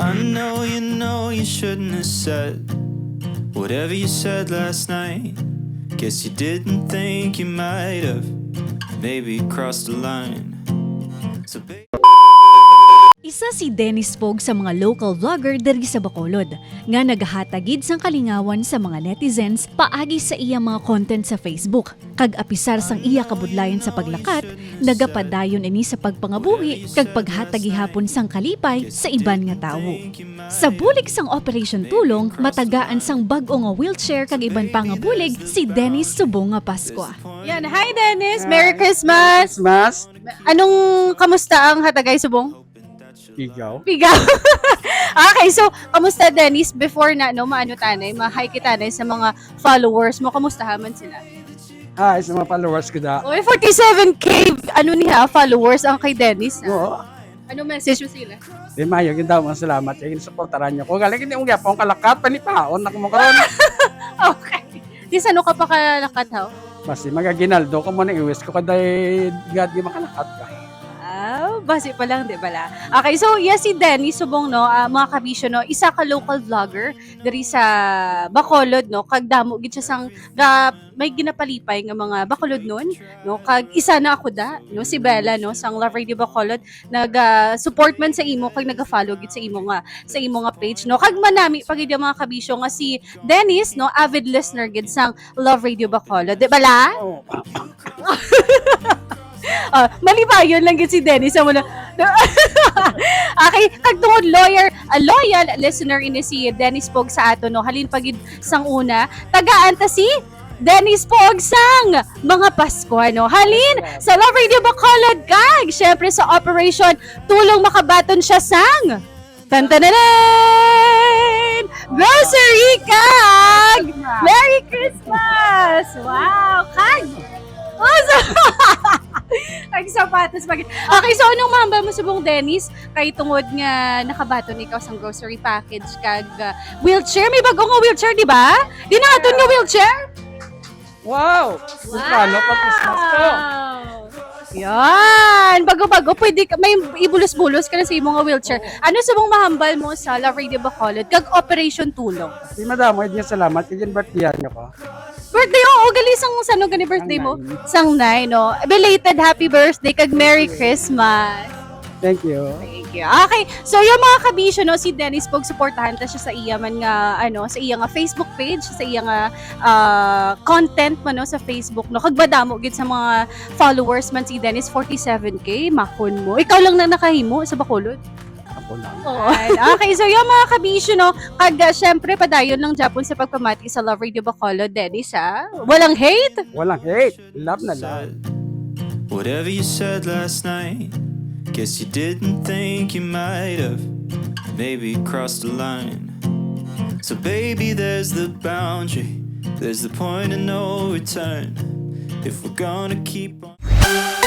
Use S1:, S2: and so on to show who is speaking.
S1: I know you know you shouldn't have said whatever you said last night. Guess you didn't think you might have maybe crossed the line. So, baby.
S2: Isa si Dennis Fog sa mga local vlogger diri sa Bacolod nga naghatagid sang kalingawan sa mga netizens paagi sa iya mga content sa Facebook. Kag apisar sang iya kabudlayan sa paglakat, nagapadayon ini sa pagpangabuhi kag paghatag gihapon sang kalipay sa iban nga tawo. Sa bulik sang Operation Tulong, matagaan sang bag-o nga wheelchair kag iban pa nga bulig si Dennis Subong nga Pasko.
S3: Yan. Hi, Dennis. Merry Christmas.
S4: Mas,
S3: Anong kamusta ang Hatagay Subong?
S4: Ikaw.
S3: Pigaw. okay, so kamusta Dennis before na no maano tanay, ma-hi kita tanay sa mga followers mo. Kamusta man sila?
S4: Hi, sa mga followers ko da.
S3: Oy, 47k ano niya followers ang kay Dennis. ah.
S4: Oo.
S3: Ano message mo sila?
S4: Di mayo, gindaw mo salamat. Kaya supportaran niyo ko. Galing hindi mo gyapon kalakat, panipaon na mo karon.
S3: Okay. Di sa ano ka pa kalakat ha?
S4: Basi magaginaldo ko mo na iwis ko kaday God di makalakat ka.
S3: Basi pa lang, di ba la? Okay, so yes, si Dennis Subong, no, ah, mga kabisyo, no, isa ka local vlogger dari sa Bacolod, no, kag damo gid siya sang ga, may ginapalipay nga mga Bacolod nun, no, kag isa na ako da, no, si Bella, no, sang Love Radio Bacolod, nag ah, support man sa imo kag naga-follow gid sa imo nga sa imo nga page, no, kag manami pag yung mga kabisyo nga si Dennis, no, avid listener gid sang Love Radio Bacolod, di ba la?
S4: Oo.
S3: Ah, mali ba yun lang gid si Dennis sa muna. okay, kag tungod lawyer, a loyal listener ini si Dennis Pog sa ato no. Halin pagid sang una, tagaan ta si Dennis Pog sang mga Pasko no. Halin sa Love Radio Bacolod kag syempre sa Operation Tulong Makabaton siya sang Tantananan! Grocery kag! Merry Christmas! Wow! Kag! So, Ay, sapatos pag... Okay, so anong mahambal mo subong Dennis? Kay tungod nga nakabaton ikaw sa grocery package kag uh, wheelchair. May bago nga wheelchair, di ba? Di na aton nga wheelchair?
S4: Wow! Wow! pa Christmas ko.
S3: Yan! Bago-bago, pwede ka, may ibulos-bulos ka na sa imong nga wheelchair. Ano subong mahambal mo sa Love Radio Bacolod kag Operation Tulong?
S4: Di madamo, hindi salamat. Kaya birthday niyo ko.
S3: Birthday, oo, gali sang sano gani birthday mo? Sang nine, no? Belated happy birthday kag Merry Christmas!
S4: Thank you.
S3: Thank you. Okay, so yung mga kabisyo, no, si Dennis Pog, supportahan ta siya sa iya man nga, ano, sa iya nga Facebook page, sa iya nga ah, content man, no, sa Facebook, no. Kagbadamo gid sa mga followers man si Dennis, 47k, makon mo. Ikaw lang na nakahimo sa Bacolod.
S4: Ako lang.
S3: okay, so yung mga kabisyo, no, kag uh, syempre, padayon lang Japon sa pagpamati sa Love Radio Bacolod, Dennis, ha? Walang hate?
S4: Walang hate. Love na love.
S1: whatever you said last night. Guess you didn't think you might have maybe crossed the line. So, baby, there's the boundary, there's the point of no return. If we're gonna keep on.